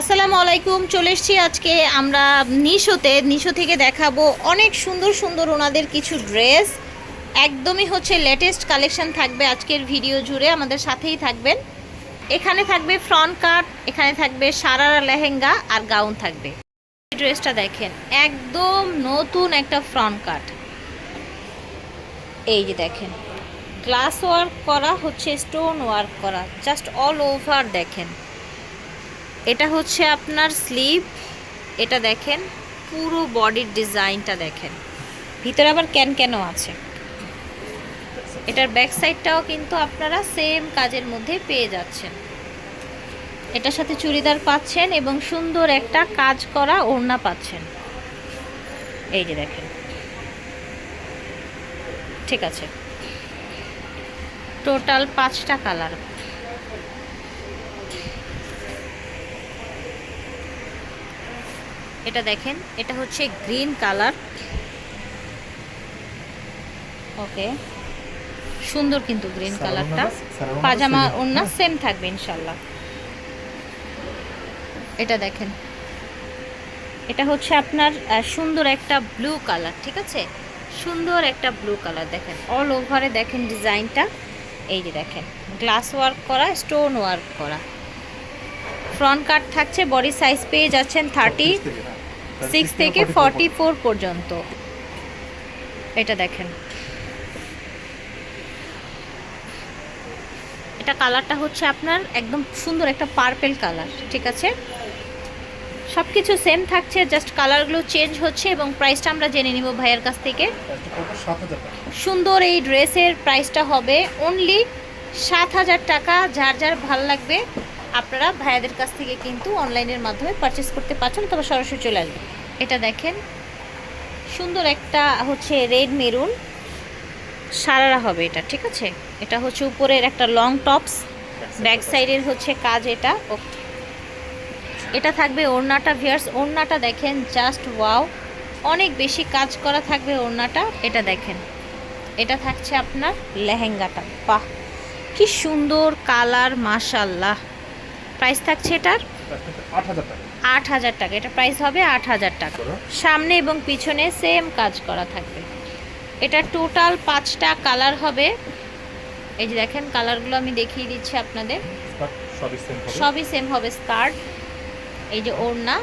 আসসালামু আলাইকুম, চলে এসেছি আজকে আমরা নিশোতে। নিশো থেকে দেখাবো অনেক সুন্দর সুন্দর ওনাদের কিছু ড্রেস। একদমই হচ্ছে লেটেস্ট কালেকশন থাকবে আজকের ভিডিও জুড়ে, আমাদের সাথেই থাকবেন। এখানে থাকবে ফ্রন্ট কাট এখানে থাকবে সারারা লেহেঙ্গা আর গাউন থাকবে। ড্রেসটা দেখেন, একদম নতুন একটা ফ্রন্ট কাট এই যে দেখেন গ্লাস ওয়ার্ক করা হচ্ছে স্টোন ওয়ার্ক করা জাস্ট অল ওভার দেখেন। এটা হচ্ছে আপনার স্লিভ এটা দেখেন, পুরো বডির ডিজাইনটা দেখেন। ভিতরে আবার ক্যান ক্যানও আছে। এটার ব্যাক সাইডটাও কিন্তু আপনারা সেম কাজের মধ্যে পেয়ে যাচ্ছেন। এটার সাথে চুড়িদার পাচ্ছেন এবং সুন্দর একটা কাজ করা ওড়না পাচ্ছেন। এই যে দেখেন। ঠিক আছে। টোটাল পাঁচটা কালার। এটা দেখেন এটা হচ্ছে গ্রিন কালার। ওকে সুন্দর কিন্তু গ্রিন কালারটা। পাজামা ওড়না সেম থাকবে ইনশাল্লাহ। এটা দেখেন। এটা হচ্ছে আপনার সুন্দর একটা ব্লু কালার ঠিক আছে? সুন্দর একটা ব্লু কালার দেখেন। অল ওভারে দেখেন ডিজাইনটা। এই যে দেখেন গ্লাস ওয়ার্ক করা স্টোন ওয়ার্ক করা। ফ্রন্ট কাট থাকছে বডি সাইজ পেয়ে যাচ্ছেন থার্টি। সিক্স থেকে ফর্টি ফোর পর্যন্ত। এটা দেখেন। এটা কালারটা হচ্ছে আপনার একদম সুন্দর একটা পার্পেল কালার ঠিক আছে? সব কিছু সেম থাকছে জাস্ট কালারগুলো চেঞ্জ হচ্ছে এবং প্রাইসটা আমরা জেনে নিব ভাইয়ের কাছ থেকে। সুন্দর এই ড্রেসের প্রাইসটা হবে অনলি সাত হাজার টাকা যার যার ভালো লাগবে। আপনারা ভাইয়াদের কাছ থেকে কিন্তু অনলাইনের মাধ্যমে পারচেস করতে পারছেন তবে সরাসরি চলে আসবে এটা দেখেন সুন্দর একটা হচ্ছে রেড মেরুন সারারা হবে এটা ঠিক আছে? এটা হচ্ছে উপরের একটা লং টপস ব্যাক সাইডের হচ্ছে। কাজ এটা এটা থাকবে ওড়নাটা ভিয়ার্স ওড়নাটা দেখেন জাস্ট ওয়াও অনেক বেশি কাজ করা থাকবে ওড়নাটা এটা দেখেন। এটা থাকছে আপনার লেহেঙ্গাটা বাহ। কি সুন্দর কালার মাশাল্লাহ প্রাইস থাকছে এটার? আট হাজার টাকা। এটা প্রাইস হবে আট হাজার টাকা। সামনে এবং পিছনে সেম কাজ করা থাকবে। এটা টোটাল পাঁচটা কালার হবে। এই যে দেখেন কালারগুলো আমি দেখিয়ে দিচ্ছি আপনাদের। সবই সেম হবে। স্কার্ট এই যে ওড়না।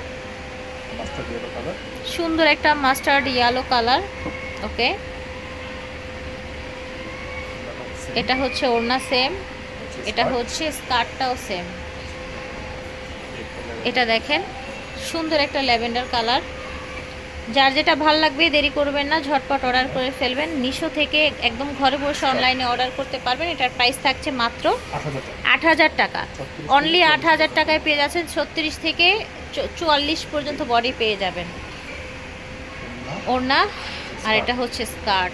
সুন্দর একটা মাস্টার্ড ইয়েলো কালার ওকে এটা হচ্ছে ওড়না সেম এটা হচ্ছে স্কার্টটাও সেম এটা দেখেন, সুন্দর একটা ল্যাভেন্ডার কালার। যার যেটা ভালো লাগবে দেরি করবেন না, ঝটপট অর্ডার করে ফেলবেন। নিশো থেকে একদম ঘরে বসে অনলাইনে অর্ডার করতে পারবেন। এটার প্রাইস থাকছে মাত্র আট হাজার টাকা। অনলি আট হাজার টাকায় পেয়ে যাচ্ছেন, ছত্রিশ থেকে চুয়াল্লিশ পর্যন্ত বডি পেয়ে যাবেন। ওড়না, আর এটা হচ্ছে স্কার্ট।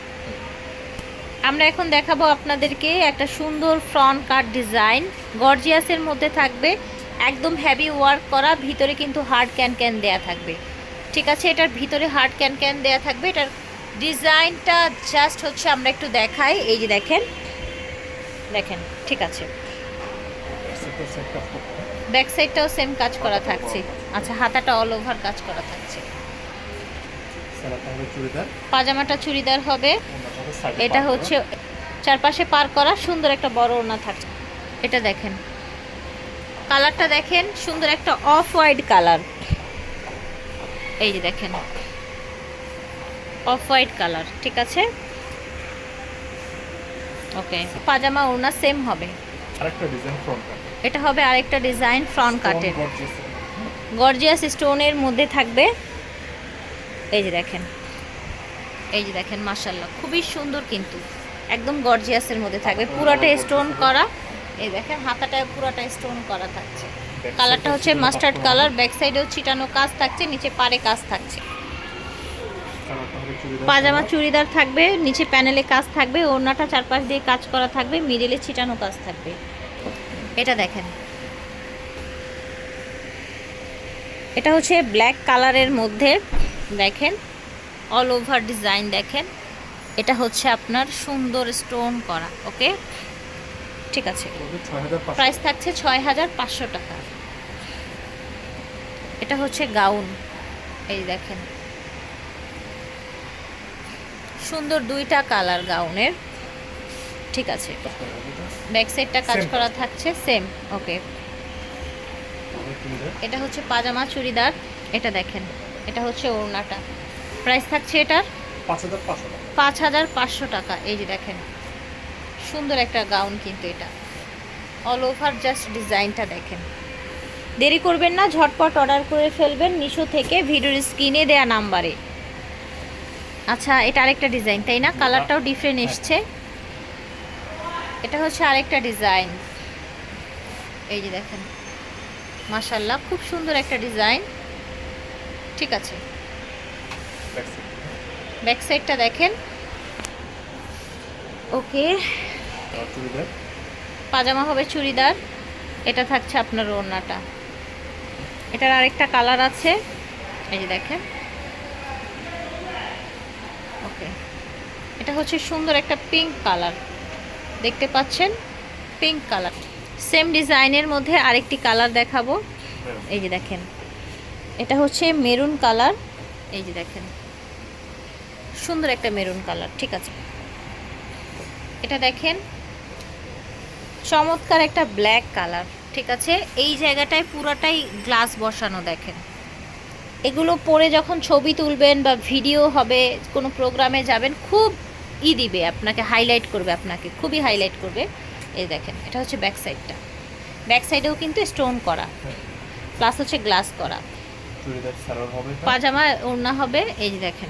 আমরা এখন দেখাবো আপনাদেরকে একটা সুন্দর ফ্রন্ট কাট ডিজাইন গর্জিয়াসের মধ্যে থাকবে। একদম হেভি ওয়ার্ক করা ভিতরে কিন্তু হার্ড ক্যান ক্যান দেয়া থাকবে। ঠিক আছে? এটার ভিতরে হার্ড ক্যান ক্যান দেয়া থাকবে। এটার ডিজাইনটা জাস্ট হচ্ছে আমরা একটু দেখাই। এই যে দেখেন দেখেন ঠিক আছে। ব্যাক সাইডটাও সেম কাজ করা থাকছে। আচ্ছা হাতাটা অল ওভার কাজ করা থাকছে। পাজামাটা চুড়িদার হবে। এটা হচ্ছে চারপাশে পার করা সুন্দর একটা বড় ওনা থাকছে। এটা দেখেন। কালারটা দেখেন সুন্দর একটা অফ হোয়াইট কালার। এই যে দেখেন অফ হোয়াইট কালার ঠিক আছে? ওকে পাজামা ওড়না সেম হবে। আরেকটা ডিজাইন ফ্রন্ট কাট এটা হবে আরেকটা ডিজাইন ফ্রন্ট কাটের গর্জিয়াস স্টোনের মধ্যে থাকবে। এই যে দেখেন এই যে দেখেন মাশাল্লাহ খুবই সুন্দর কিন্তু। একদম গর্জিয়াসের মধ্যে থাকবে। পুরোটা স্টোন করা। এই দেখেন হাতাটায় পুরোটা স্টোন করা থাকছে। কালারটা হচ্ছে মাস্টার্ড কালার ব্যাক সাইডেও ছিটানো কাজ থাকছে নিচে পারে কাজ থাকছে। পাজামা চুড়িদার থাকবে নিচে প্যানেলে কাজ থাকবে ওড়নাটা চারপাশ দিয়ে কাজ করা থাকবে মিডিলে ছিটানো কাজ থাকবে। এটা দেখেন। এটা হচ্ছে ব্ল্যাক কালারের মধ্যে দেখেন অল ওভার ডিজাইন দেখেন। এটা হচ্ছে আপনার সুন্দর স্টোন করা ওকে ঠিক আছে। প্রাইস থাকছে ছয় হাজার পাঁচশো টাকা। এটা হচ্ছে গাউন। এই দেখেন। সুন্দর দুইটা কালার গাউনের। ঠিক আছে। ব্যাক সাইডটা কাজ করা থাকছে সেম ওকে এটা হচ্ছে পাজামা চুড়িদার। এটা দেখেন। এটা হচ্ছে ওড়নাটা। প্রাইস থাকছে এটার পাঁচ হাজার পাঁচশো টাকা। এই যে দেখেন। সুন্দর একটা গাউন কিন্তু এটা। অল ওভার জাস্ট ডিজাইনটা দেখেন। দেরি করবেন না ঝটপট অর্ডার করে ফেলবেন মিশো থেকে ভিডিওর স্ক্রিনে দেয়া নাম্বারে। আচ্ছা এটা আরেকটা ডিজাইন তাই না? কালারটাও ডিফারেন্ট এসছে। এটা হচ্ছে আরেকটা ডিজাইন এই যে দেখেন। মাশাল্লাহ খুব সুন্দর একটা ডিজাইন ঠিক আছে। ব্যাক সাইডটা দেখেন। ওকে চুড়িদার? পাজামা হবে চুড়িদার এটা থাকছে আপনার ওড়নাটা। এটার আরেকটা কালার আছে এই যে দেখেন। ওকে। এটা হচ্ছে সুন্দর একটা পিঙ্ক কালার। দেখতে পাচ্ছেন? Pink colour. সেম ডিজাইনের মধ্যে আরেকটি কালার দেখাবো। এই যে দেখেন। এটা হচ্ছে মেরুন কালার। এই যে দেখেন। সুন্দর একটা মেরুন কালার ঠিক আছে। এটা দেখেন চমৎকার একটা ব্ল্যাক কালার ঠিক আছে? এই জায়গাটায় পুরোটাই গ্লাস বসানো দেখেন। এগুলো পরে যখন ছবি তুলবেন বা ভিডিও হবে কোনো প্রোগ্রামে যাবেন খুব ই দিবে আপনাকে হাইলাইট করবে আপনাকে খুবই হাইলাইট করবে। এই দেখেন এটা হচ্ছে ব্যাক সাইডটা ব্যাক সাইডেও কিন্তু স্টোন করা। প্লাস হচ্ছে গ্লাস করা। পাজামা ওড়না হবে এই যে দেখেন।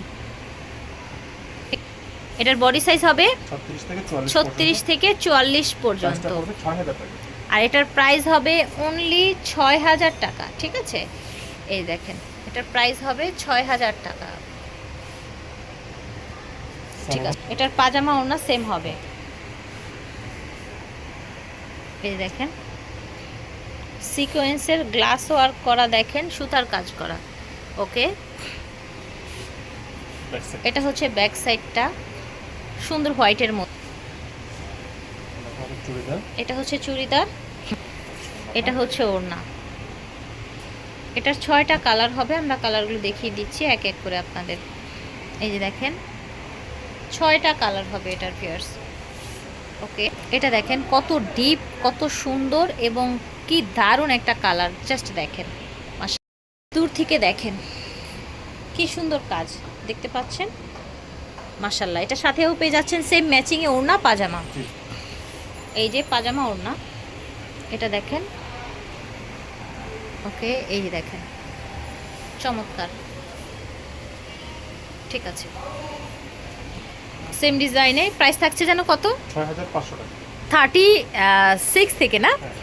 এটার বডি সাইজ হবে ছত্রিশ থেকে চুয়াল্লিশ পর্যন্ত। আর এটার প্রাইস হবে অনলি ছয় হাজার টাকা ঠিক আছে? এই দেখেন এটার প্রাইস হবে ছয় হাজার টাকা। ঠিক আছে এটার পাজামা ওড়না সেম হবে। এই দেখেন সিকোয়েন্সের গ্লাস ওয়ার্ক করা দেখেন সুতার কাজ করা। ওকে এটা হচ্ছে ব্যাক সাইডটা সুন্দর হোয়াইটের মতো এটা হচ্ছে চুড়িদার এটা হচ্ছে ওড়না। এটার ছয়টা কালার হবে আমরা কালারগুলো দেখিয়ে দিচ্ছি এক এক করে আপনাদের। এই যে দেখেন ছয়টা কালার হবে এটার ফিয়ার্স ওকে এটা দেখেন কত ডিপ কত সুন্দর এবং কি দারুণ একটা কালার জাস্ট দেখেন। দূর থেকে দেখেন কি সুন্দর কাজ দেখতে পাচ্ছেন? মাসাল্লাহ এটা সাথেও পেয়ে যাচ্ছেন সেম ম্যাচিংয়ে ওড়না পাজামা। এই যে পাজামা ওড়না এটা দেখেন। ওকে এই দেখেন। চমৎকার। ঠিক আছে। সেম ডিজাইনে প্রাইস থাকছে যেন কত? থার্টি সিক্স থেকে না? হ্যাঁ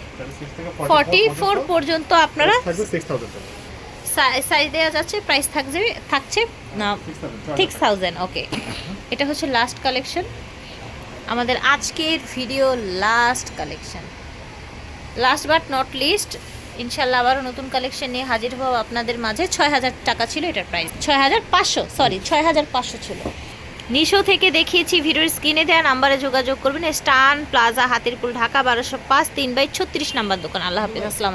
ফর্টি ফোর পর্যন্ত আপনারা সাইজ দেওয়া যাচ্ছে প্রাইস থাকছে থাকছে, না সিক্স থাউজেন্ড ওকে এটা হচ্ছে লাস্ট কালেকশন আমাদের আজকের video last collection last but not least ইনশাল্লাহ আবারও নতুন কালেকশন নিয়ে হাজির হব আপনাদের মাঝে। ছয় হাজার টাকা ছিল এটার প্রাইস ছয় হাজার পাঁচশো সরি ছয় হাজার পাঁচশো ছিল। নিশো থেকে দেখিয়েছি ভিডিওর স্ক্রিনে দেওয়া নাম্বারে যোগাযোগ করবেন। স্টান প্লাজা হাতিরপুল, ঢাকা, বারোশো পাঁচ, তিন বাই ছত্রিশ নাম্বার দোকান। আল্লাহ হাফিজ, আসসালাম